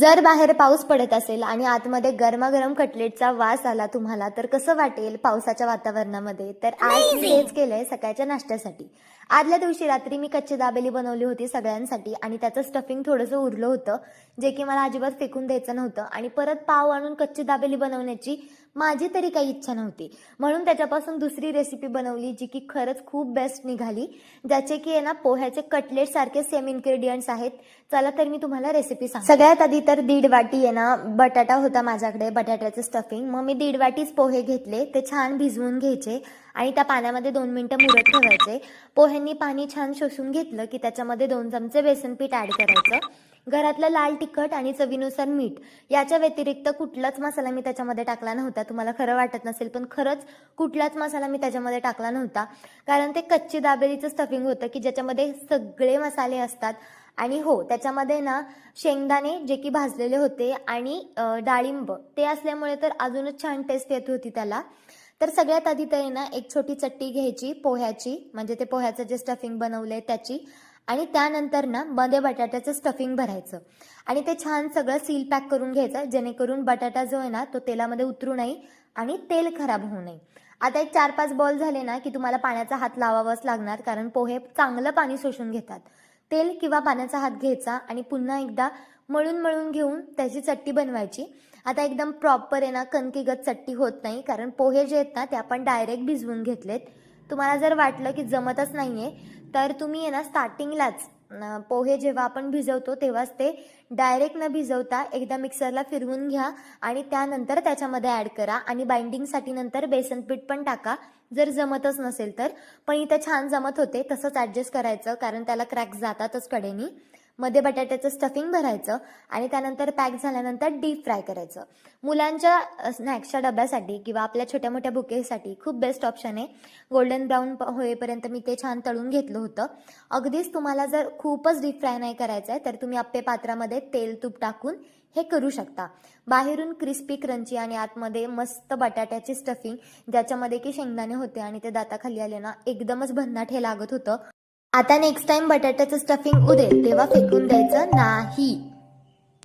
जर बाहेर पाऊस पडत असेल आणि आतमध्ये गरमागरम कटलेटचा वास आला तुम्हाला तर कसं वाटेल पावसाच्या वातावरणामध्ये? तर आज मी हेच केलंय सकाळच्या नाश्त्यासाठी. आदल्या दिवशी रात्री मी कच्ची दाबेली बनवली होती सगळ्यांसाठी आणि त्याचं स्टफिंग थोडंसं उरलं होतं जे की मला अजिबात फेकून द्यायचं नव्हतं. आणि परत पाव आणून कच्ची दाबेली बनवण्याची माझी तरी काही इच्छा नव्हती. म्हणून त्याच्यापासून दुसरी रेसिपी बनवली जी की खरंच खूप बेस्ट निघाली ज्याचे की आहे ना पोह्याचे कटलेट सारखे सेम इन्ग्रेडियंट्स आहेत. चला तर मी तुम्हाला रेसिपी सांग सगळ्यात आधी तर दीड वाटी आहे ना बटाटा होता माझ्याकडे बटाट्याचं स्टफिंग मग मी दीड वाटीच पोहे घेतले ते छान भिजवून घ्यायचे आणि त्या पाण्यामध्ये दोन मिनिटं मुरत ठेवायचे. पोह्यांनी पाणी छान शोषून घेतलं की त्याच्यामध्ये दोन चमचे बेसन पीठ ऍड करायचं. घरातलं लाल तिखट आणि चवीनुसार मीठ याच्या व्यतिरिक्त कुठलाच मसाला मी त्याच्यामध्ये टाकला नव्हता. तुम्हाला खरं वाटत नसेल पण खरंच कुठलाच मसाला मी त्याच्यामध्ये टाकला नव्हता. कारण ते कच्ची दाबेलीचं स्टफिंग होतं की ज्याच्यामध्ये सगळे मसाले असतात. आणि हो त्याच्यामध्ये ना शेंगदाणे जे की भाजलेले होते आणि डाळिंब ते असल्यामुळे तर अजूनच छान टेस्ट येत होती त्याला. तर सगळ्यात आधी तर ना एक छोटी चट्टी घ्यायची पोह्याची म्हणजे ते पोह्याचं जे स्टफिंग बनवलं आहे त्याची. आणि त्यानंतर ना मध्ये बटाट्याचं स्टफिंग भरायचं. आणि ते छान सगळं सील पॅक करून घ्यायचं जेणेकरून बटाटा जो आहे ना तो तेलामध्ये उतरू नये आणि तेल खराब होऊ नये. आता एक चार पाच बॉल झाले ना की तुम्हाला पाण्याचा हात लावावाच लागणार कारण पोहे चांगलं पाणी शोषून घेतात. तेल किंवा पाण्याचा हात घ्यायचा आणि पुन्हा एकदा मळून मळून घेऊन त्याची चट्टी बनवायची. आता एकदम प्रॉपर आहे ना कणकीगत चट्टी होत नाही कारण पोहे जे आहेत ना ते आपण डायरेक्ट भिजवून घेतलेत. तुम्हाला जर वाटलं की जमतच नाही आहे तर तुम्ही आहे ना स्टार्टिंगलाच पोहे जेव्हा आपण भिजवतो तेव्हाच ते डायरेक्ट न भिजवता एकदा मिक्सरला फिरवून घ्या आणि त्यानंतर त्याच्यामध्ये ॲड करा आणि बाइंडिंगसाठी नंतर बेसन पीठ पण टाका. जर जमतच नसेल तर. पण इथं छान जमत होते तसंच ॲडजस्ट करायचं कारण त्याला क्रॅक्स जातातच कडेनी. मध्ये बटाट्याचं स्टफिंग भरायचं आणि त्यानंतर पॅक झाल्यानंतर डीप फ्राय करायचं. मुलांच्या स्नॅक्सच्या डब्यासाठी किंवा आपल्या छोट्या मोठ्या बुकेसाठी खूप बेस्ट ऑप्शन आहे. गोल्डन ब्राऊन होईपर्यंत मी ते छान तळून घेतलं होतं. अगदीच तुम्हाला जर खूपच डीप फ्राय नाही करायचं आहे तर तुम्ही आप्पे पात्रामध्ये तेल तूप टाकून हे करू शकता. बाहेरून क्रिस्पी क्रंची आणि आतमध्ये मस्त बटाट्याची स्टफिंग ज्याच्यामध्ये की शेंगदाणे होते आणि ते दाताखाली आले ना एकदमच भन्नाट हे लागत होतं. आता नेक्स्ट टाइम बटाट्याचं स्टफिंग उदेल तेव्हा फेकून द्यायचं नाही.